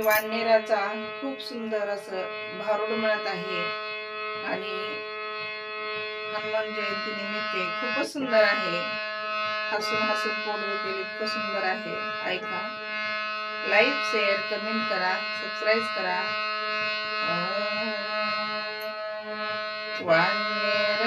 वानेराचा खूप सुंदर असं भारूड मिळत आहे आणि हनुमान जयंती निमित्त खूपच सुंदर आहे हसून हसून पोट केली इतकं सुंदर आहे ऐका लाईक शेअर कमेंट करा सबस्क्राईब करा वानेर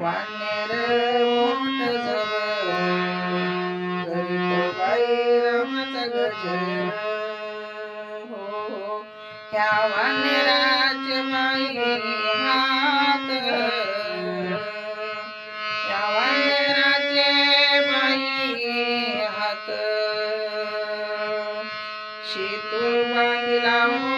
वानेर मोठं जवळ, करीत बाई रामाचा गजर. हो, हो वानेराचे बाई हात या वानेराचे बाई हात शेतू बांधला हो,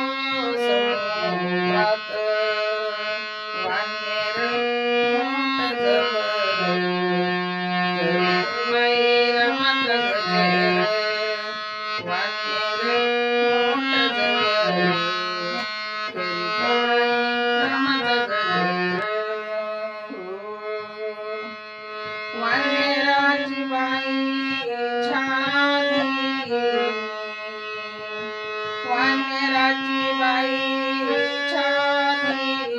वानेराची बाई छाती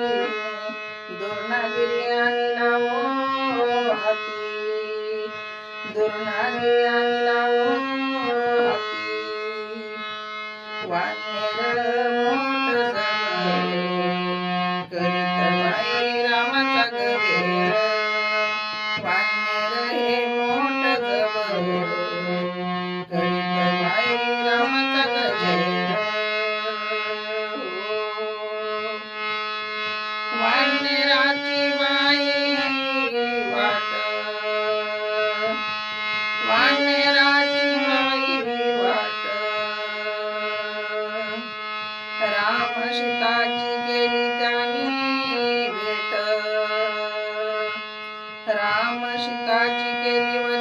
दुर्नागिरी आणि नाव हाती. दुर्नागिरी आणि नाव हाती. वानेर मोठ जवळ करीत बाई रामाचा गजर वानेर हे मोठ राम सीताची केली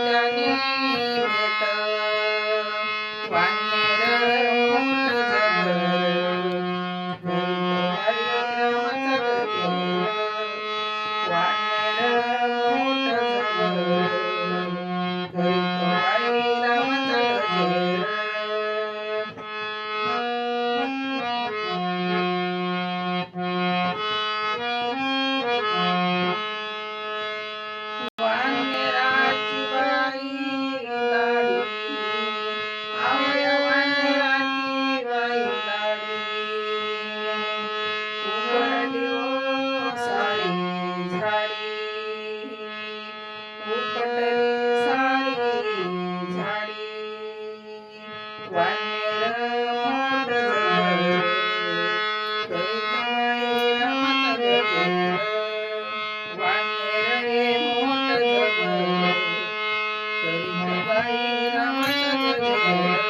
Bye. Bye. Bye. Bye.